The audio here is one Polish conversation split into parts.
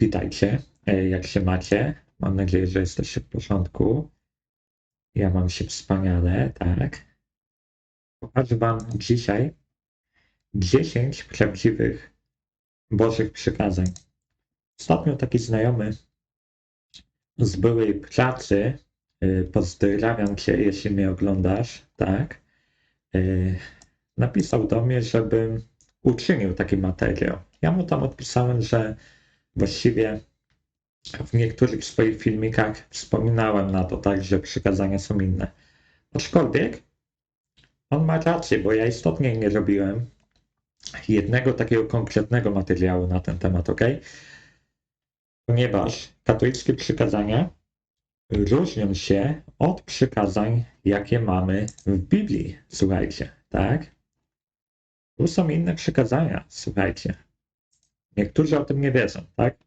Witajcie, E, jak się macie? Mam nadzieję, że jesteście w porządku. Ja mam się wspaniale, tak. Pokażę Wam dzisiaj 10 prawdziwych Bożych przykazań. Ostatnio taki znajomy z byłej pracy, e, pozdrawiam Cię, jeśli mnie oglądasz, tak, e, napisał do mnie, żebym uczynił taki materiał. Ja mu tam odpisałem, że właściwie w niektórych swoich filmikach wspominałem na to, tak, że przykazania są inne. Aczkolwiek on ma rację, bo ja istotnie nie robiłem jednego takiego konkretnego materiału na ten temat, ok? Ponieważ katolickie przykazania różnią się od przykazań, jakie mamy w Biblii, słuchajcie, tak? Tu są inne przykazania, słuchajcie. Niektórzy o tym nie wiedzą, tak?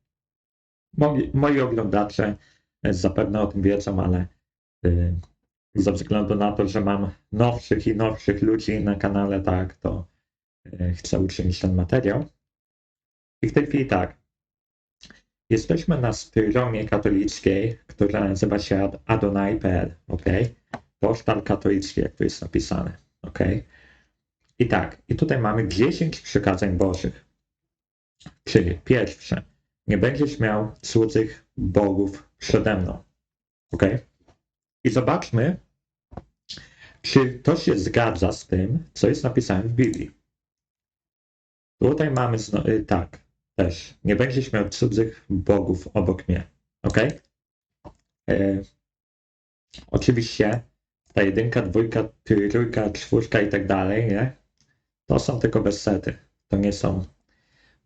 Moi, moi oglądacze zapewne o tym wiedzą, ale y, ze względu na to, że mam nowszych i nowszych ludzi na kanale, tak, to y, chcę uczynić ten materiał. I w tej chwili tak. Jesteśmy na stronie katolickiej, która nazywa się ad- adonai.pl, ok? Portal katolicki, jak tu jest napisane, ok? I tak, i tutaj mamy 10 przykazań Bożych. Czyli pierwsze, nie będziesz miał cudzych bogów przede mną. Ok? I zobaczmy, czy to się zgadza z tym, co jest napisane w Biblii. Tutaj mamy y, tak, też. Nie będziesz miał cudzych bogów obok mnie. Ok? E, oczywiście ta jedynka, dwójka, trójka, czwórka i tak dalej, nie? To są tylko wersety. To nie są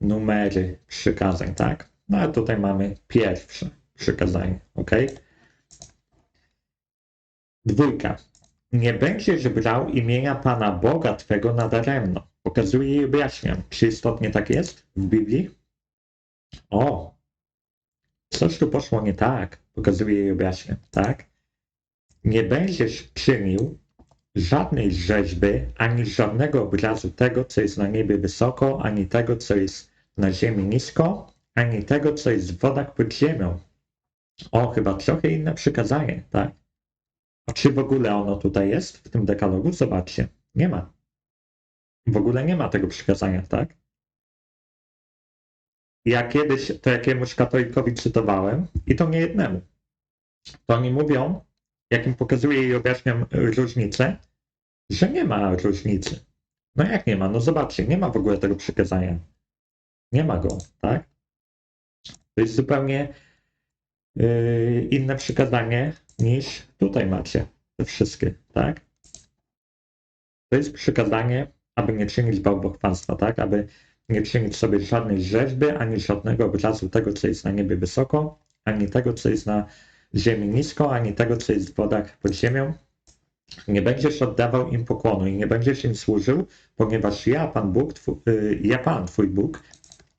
numery przykazań, tak? No a tutaj mamy pierwsze przykazanie, ok? Dwójka. Nie będziesz brał imienia Pana Boga Twego nadaremno. Pokazuję i objaśniam. Czy istotnie tak jest w Biblii? O! Coś tu poszło nie tak. Pokazuję i objaśniam, tak? Nie będziesz czynił żadnej rzeźby, ani żadnego obrazu tego, co jest na niebie wysoko, ani tego, co jest na ziemi nisko, ani tego, co jest w wodach pod ziemią. O, chyba trochę inne przykazanie, tak? A czy w ogóle ono tutaj jest w tym dekalogu? Zobaczcie, nie ma. W ogóle nie ma tego przykazania, tak? Ja kiedyś to jakiemuś katolikowi czytowałem i to nie jednemu. To oni mówią, jak im pokazuję i objaśniam różnicę, że nie ma różnicy. No jak nie ma? No zobaczcie, nie ma w ogóle tego przykazania. Nie ma go, tak? To jest zupełnie yy, inne przykazanie niż tutaj macie. Te wszystkie, tak? To jest przykazanie, aby nie czynić bałwochwalstwa, tak? Aby nie czynić sobie żadnej rzeźby, ani żadnego obrazu tego, co jest na niebie wysoko, ani tego, co jest na ziemi nisko, ani tego, co jest w wodach pod ziemią. Nie będziesz oddawał im pokłonu i nie będziesz im służył, ponieważ ja, Pan Bóg, twój, yy, ja, Pan, Twój Bóg,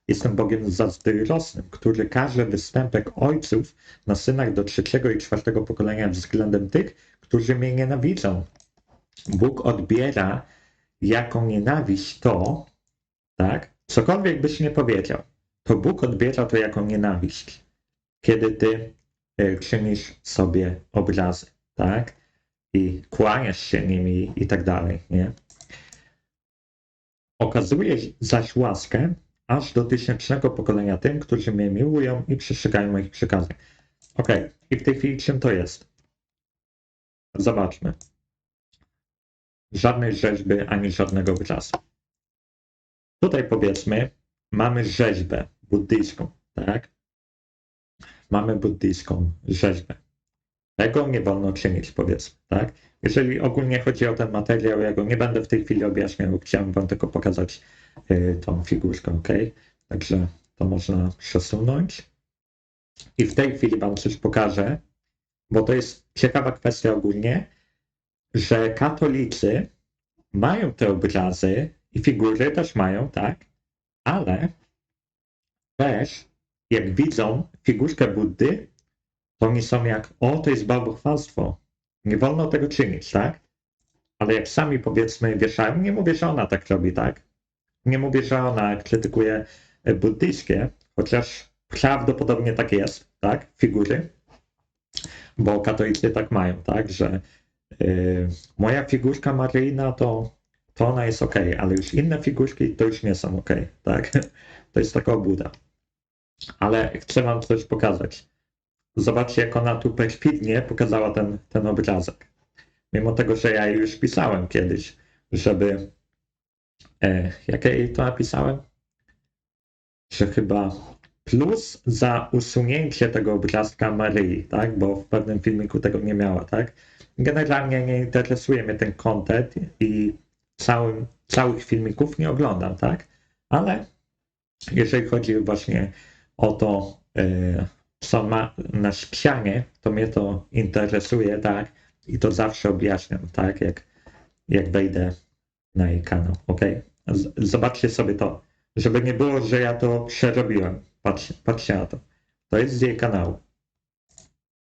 jestem Bogiem zazdrosnym, który każe występek ojców na synach do trzeciego i czwartego pokolenia względem tych, którzy mnie nienawidzą. Bóg odbiera jako nienawiść to, tak, cokolwiek byś nie powiedział, to Bóg odbiera to jako nienawiść, kiedy ty e, czynisz sobie obrazy, tak, i kłaniasz się nimi i tak dalej, nie? Okazuje zaś łaskę aż do tysięcznego pokolenia tym, którzy mnie miłują i przestrzegają moich przykazań. Ok, i w tej chwili czym to jest? Zobaczmy. Żadnej rzeźby, ani żadnego obrazu. Tutaj powiedzmy, mamy rzeźbę buddyjską, tak? Mamy buddyjską rzeźbę. Tego nie wolno czynić, powiedzmy, tak? Jeżeli ogólnie chodzi o ten materiał, ja go nie będę w tej chwili objaśniał, chciałem wam tylko pokazać tą figurkę, ok? Także to można przesunąć. I w tej chwili wam coś pokażę, bo to jest ciekawa kwestia ogólnie, że katolicy mają te obrazy i figury też mają, tak? Ale też jak widzą figurkę Buddy, to oni są jak, o, to jest bałwochwalstwo. Nie wolno tego czynić, tak? Ale jak sami powiedzmy wieszają, nie mówię, że ona tak robi, tak? Nie mówię, że ona krytykuje buddyjskie, chociaż prawdopodobnie tak jest, tak? Figury. Bo katolicy tak mają, tak? Że y, moja figurka Maryjna to, to ona jest ok, ale już inne figurki to już nie są ok, tak? To jest taka obłuda. Ale chcę wam coś pokazać. Zobaczcie, jak ona tu perfidnie pokazała ten, ten obrazek. Mimo tego, że ja już pisałem kiedyś, żeby. E, jak ja jej to napisałem? Że chyba plus za usunięcie tego obrazka Maryi, tak? Bo w pewnym filmiku tego nie miała, tak? Generalnie nie interesuje mnie ten content i całym, całych filmików nie oglądam, tak? Ale jeżeli chodzi właśnie o to, e, co ma na ścianie, to mnie to interesuje, tak? I to zawsze objaśniam, tak? Jak, jak wejdę na jej kanał, ok? Zobaczcie sobie to, żeby nie było, że ja to przerobiłem. Patrz, patrzcie na to. To jest z jej kanału.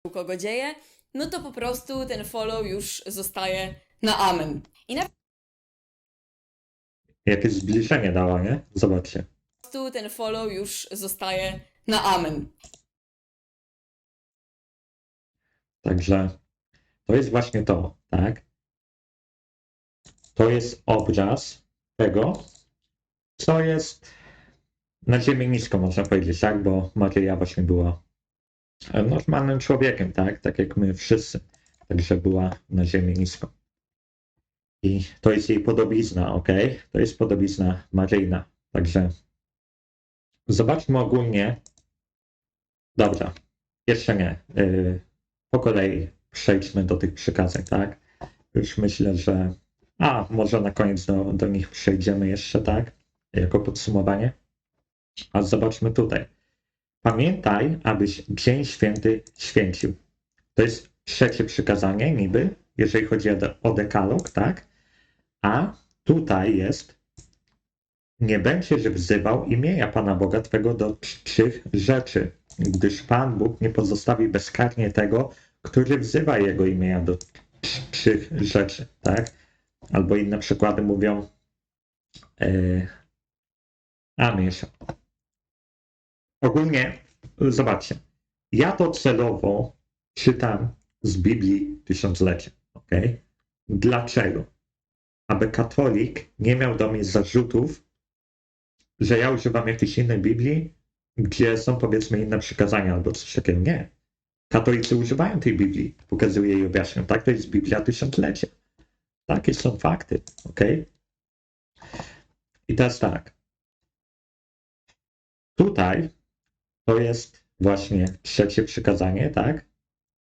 u kogo dzieje, no to po prostu ten follow już zostaje na amen. I na Jakie zbliżenie dała, nie? Zobaczcie. prostu ten follow już zostaje na amen. Także to jest właśnie to, tak? To jest obraz tego, co jest na ziemi nisko, można powiedzieć, tak? Bo Maryja właśnie była normalnym człowiekiem, tak? Tak jak my wszyscy. Także była na ziemi nisko. I to jest jej podobizna, ok? To jest podobizna Maryjna. Także zobaczmy ogólnie. Dobra, jeszcze nie. Yy, po kolei przejdźmy do tych przykazań, tak? Już myślę, że. A, może na koniec do, do nich przejdziemy jeszcze, tak? Jako podsumowanie. A zobaczmy tutaj. Pamiętaj, abyś Dzień Święty święcił. To jest trzecie przykazanie, niby, jeżeli chodzi o, de- o dekalog, tak? A tutaj jest. Nie będziesz wzywał imienia Pana Boga Twego do czczych rzeczy, gdyż Pan Bóg nie pozostawi bezkarnie tego, który wzywa Jego imienia do czczych rzeczy, tak? Albo inne przykłady mówią e, a miesza. Ogólnie, zobaczcie, ja to celowo czytam z Biblii Tysiąclecia, ok? Dlaczego? Aby katolik nie miał do mnie zarzutów, że ja używam jakiejś innej Biblii, gdzie są powiedzmy inne przykazania albo coś takiego. Nie. Katolicy używają tej Biblii, pokazuję i objaśniam. Tak, to jest Biblia Tysiąclecia. Takie są fakty, ok? I teraz tak. Tutaj to jest właśnie trzecie przykazanie, tak?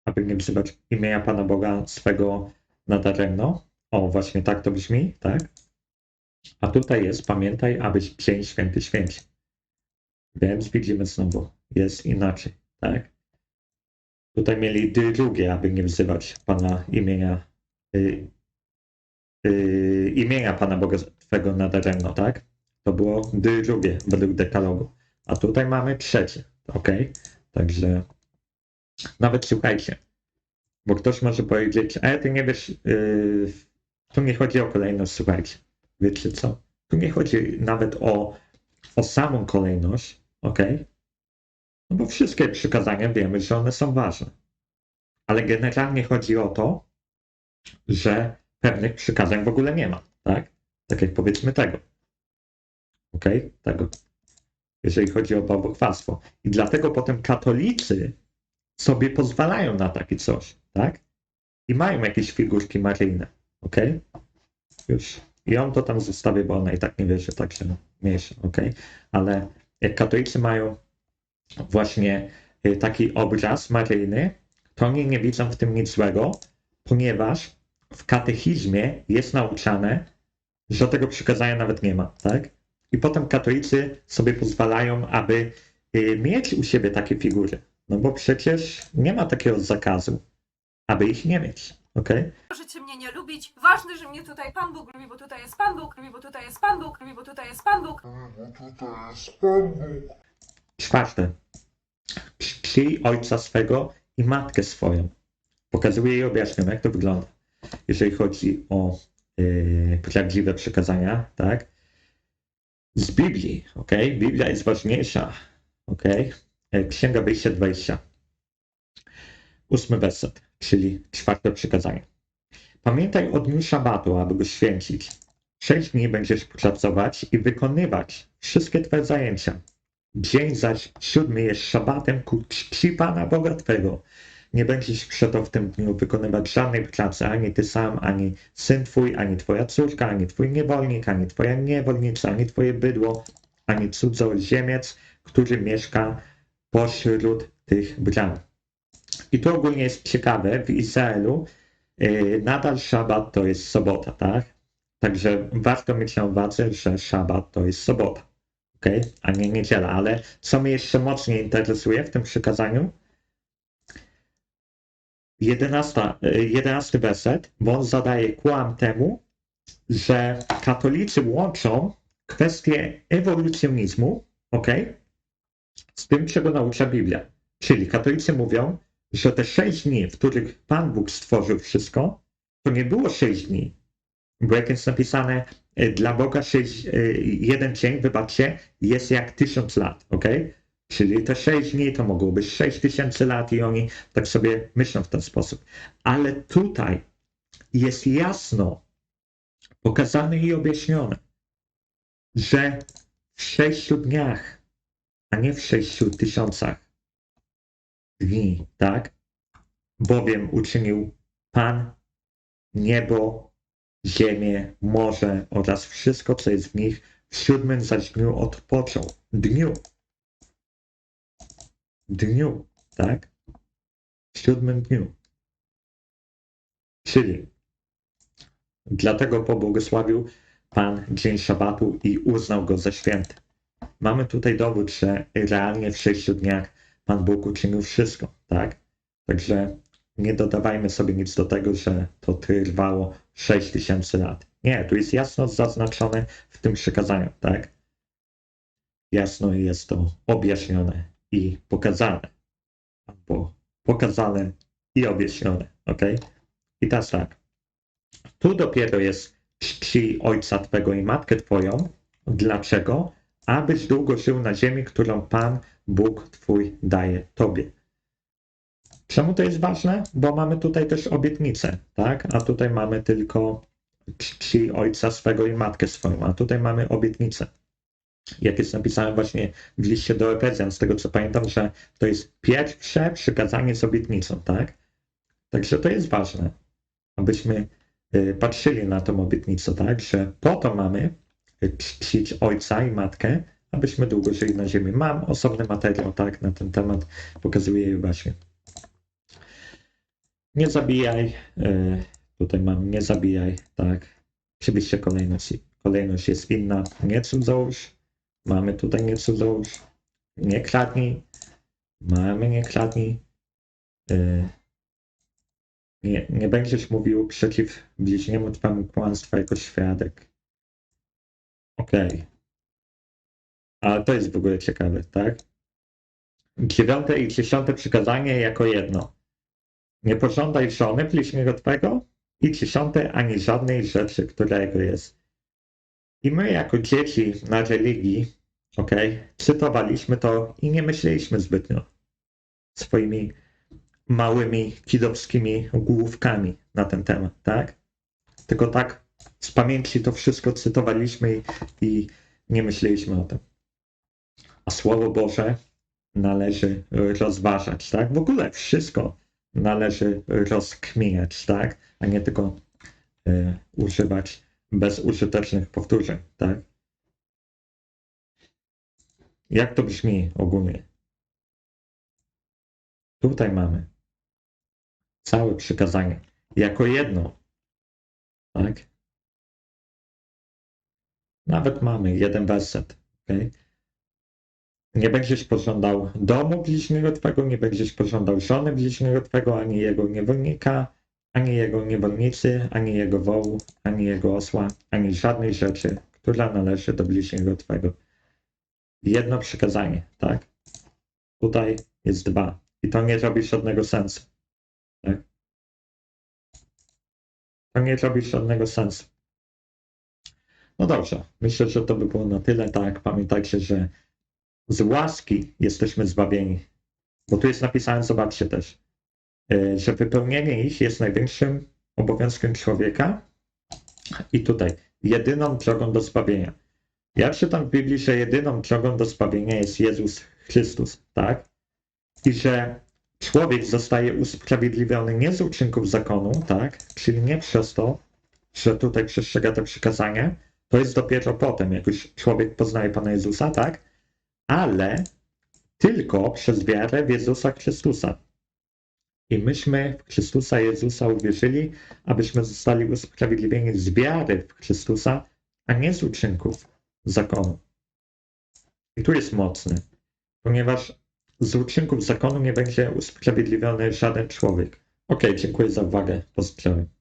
Aby nie wzywać imienia Pana Boga swego nadaremno. O, właśnie tak to brzmi, tak? A tutaj jest, pamiętaj, abyś Dzień Święty święcił. Więc widzimy znowu, jest inaczej, tak? Tutaj mieli drugie, aby nie wzywać Pana imienia, y, y, imienia Pana Boga Twego nadaremno, tak? To było drugie według dekalogu. A tutaj mamy trzecie, ok? Także nawet słuchajcie, bo ktoś może powiedzieć, a ty nie wiesz, yy, tu nie chodzi o kolejność, słuchajcie. Wiecie co? Tu nie chodzi nawet o, o samą kolejność, ok? No bo wszystkie przykazania wiemy, że one są ważne. Ale generalnie chodzi o to, że pewnych przykazań w ogóle nie ma, tak? Tak jak powiedzmy tego. Ok? Tego. Jeżeli chodzi o bałwochwalstwo. I dlatego potem katolicy sobie pozwalają na takie coś, tak? I mają jakieś figurki maryjne, ok? Już. I on to tam zostawię, bo ona i tak nie wierzy, także mniejsza, ok? Ale jak katolicy mają właśnie y, taki obraz maryjny, to oni nie widzą w tym nic złego, ponieważ w katechizmie jest nauczane, że tego przykazania nawet nie ma, tak? I potem katolicy sobie pozwalają, aby y, mieć u siebie takie figury. No bo przecież nie ma takiego zakazu, aby ich nie mieć, ok? Możecie mnie nie lubić. Ważne, że mnie tutaj Pan Bóg lubi, bo tutaj jest Pan Bóg, lubi, bo tutaj jest Pan Bóg, lubi, bo tutaj jest Pan Bóg. Czwarte. Czci ojca swego i matkę swoją. Pokazuję i objaśniam, jak to wygląda. Jeżeli chodzi o yy, prawdziwe przekazania, tak? Z Biblii, ok? Biblia jest ważniejsza, ok? e, Księga Wyjścia 20. Ósmy werset, czyli czwarte przykazanie. Pamiętaj o dniu szabatu, aby go święcić. Sześć dni będziesz pracować i wykonywać wszystkie twoje zajęcia. Dzień zaś siódmy jest szabatem ku czci Pana Boga Twego. Nie będziesz przeto w tym dniu wykonywać żadnej pracy, ani ty sam, ani syn twój, ani twoja córka, ani twój niewolnik, ani twoja niewolnica, ani twoje bydło, ani cudzoziemiec, który mieszka pośród tych bram. I to ogólnie jest ciekawe, w Izraelu yy, nadal szabat to jest sobota, tak? Także warto mieć na uwadze, że szabat to jest sobota, ok? A nie niedziela. Ale co mnie jeszcze mocniej interesuje w tym przykazaniu? 11, y, 11 werset, bo on zadaje kłam temu, że katolicy łączą kwestię ewolucjonizmu, ok? Z tym, czego naucza Biblia. Czyli katolicy mówią, że te sześć dni, w których Pan Bóg stworzył wszystko, to nie było sześć dni. Bo jak jest napisane, y, dla Boga sześć, y, jeden dzień, wybaczcie, jest jak tysiąc lat, ok? Czyli te sześć dni to mogło być sześć tysięcy lat i oni tak sobie myślą w ten sposób. Ale tutaj jest jasno pokazane i objaśnione, że w sześciu dniach, a nie w sześciu tysiącach dni, tak? Bowiem uczynił Pan niebo, ziemię, morze oraz wszystko, co jest w nich, w siódmym zaś dniu odpoczął. Dniu. Dniu, tak? W siódmym dniu. Czyli dlatego pobłogosławił Pan dzień szabatu i uznał go za święty. Mamy tutaj dowód, że realnie w sześciu dniach Pan Bóg uczynił wszystko, tak? Także nie dodawajmy sobie nic do tego, że to trwało 6 tysięcy lat. Nie, tu jest jasno zaznaczone w tym przekazaniu, tak? Jasno jest to objaśnione i pokazane. Albo pokazane i objaśnione, ok? I teraz tak. Tu dopiero jest czci ojca twego i matkę twoją. Dlaczego? Abyś długo żył na ziemi, którą Pan Bóg twój daje tobie. Czemu to jest ważne? Bo mamy tutaj też obietnicę, tak? A tutaj mamy tylko czci ojca swego i matkę swoją, a tutaj mamy obietnicę. Jak jest napisane właśnie w liście do Efezjan, z tego co pamiętam, że to jest pierwsze przykazanie z obietnicą, tak? Także to jest ważne, abyśmy y, patrzyli na tą obietnicę, tak? Że po to mamy y, czcić ojca i matkę, abyśmy długo żyli na ziemi. Mam osobny materiał, tak, na ten temat, pokazuję je właśnie. Nie zabijaj. y, Tutaj mam nie zabijaj, tak. Oczywiście kolejność, kolejność jest inna. Nie cudzołóż. Mamy tutaj nie cudzołóż. Nie kradnij. Mamy nie kradnij. Y, Nie, nie będziesz mówił przeciw bliźniemu twemu kłamstwa jako świadek. Okej. Ale to jest w ogóle ciekawe, tak? Dziewiąte i dziesiąte przykazanie jako jedno. Nie pożądaj żony bliźniego twego i dziesiąte ani żadnej rzeczy, która jego jest. I my jako dzieci na religii, ok, cytowaliśmy to i nie myśleliśmy zbytnio swoimi małymi kidowskimi główkami na ten temat, tak? Tylko tak z pamięci to wszystko cytowaliśmy i, i nie myśleliśmy o tym. A Słowo Boże należy rozważać, tak? W ogóle wszystko należy rozkminiać, tak? A nie tylko e, używać bezużytecznych powtórzeń, tak? Jak to brzmi ogólnie? Tutaj mamy całe przykazanie jako jedno, tak? Nawet mamy jeden werset, ok? Nie będziesz pożądał domu bliźniego twego, nie będziesz pożądał żony bliźniego twego, ani jego niewolnika, ani jego niewolnicy, ani jego wołu, ani jego osła, ani żadnej rzeczy, która należy do bliźniego twego. Jedno przykazanie, tak? Tutaj jest dwa. I to nie robi żadnego sensu. Tak? To nie robi żadnego sensu. No dobrze, myślę, że to by było na tyle. Tak, pamiętajcie, że z łaski jesteśmy zbawieni. Bo tu jest napisane, zobaczcie też, y, że wypełnienie ich jest największym obowiązkiem człowieka. I tutaj, jedyną drogą do zbawienia. Ja czytam w Biblii, że jedyną drogą do zbawienia jest Jezus Chrystus, tak? I że człowiek zostaje usprawiedliwiony nie z uczynków zakonu, tak? Czyli nie przez to, że tutaj przestrzega te przykazania, to jest dopiero potem, jak już człowiek poznaje Pana Jezusa, tak? Ale tylko przez wiarę w Jezusa Chrystusa. I myśmy w Chrystusa Jezusa uwierzyli, abyśmy zostali usprawiedliwieni z wiary w Chrystusa, a nie z uczynków zakonu. I tu jest mocny, ponieważ z uczynków zakonu nie będzie usprawiedliwiony żaden człowiek. Okej, dziękuję za uwagę. Pozdrawiam.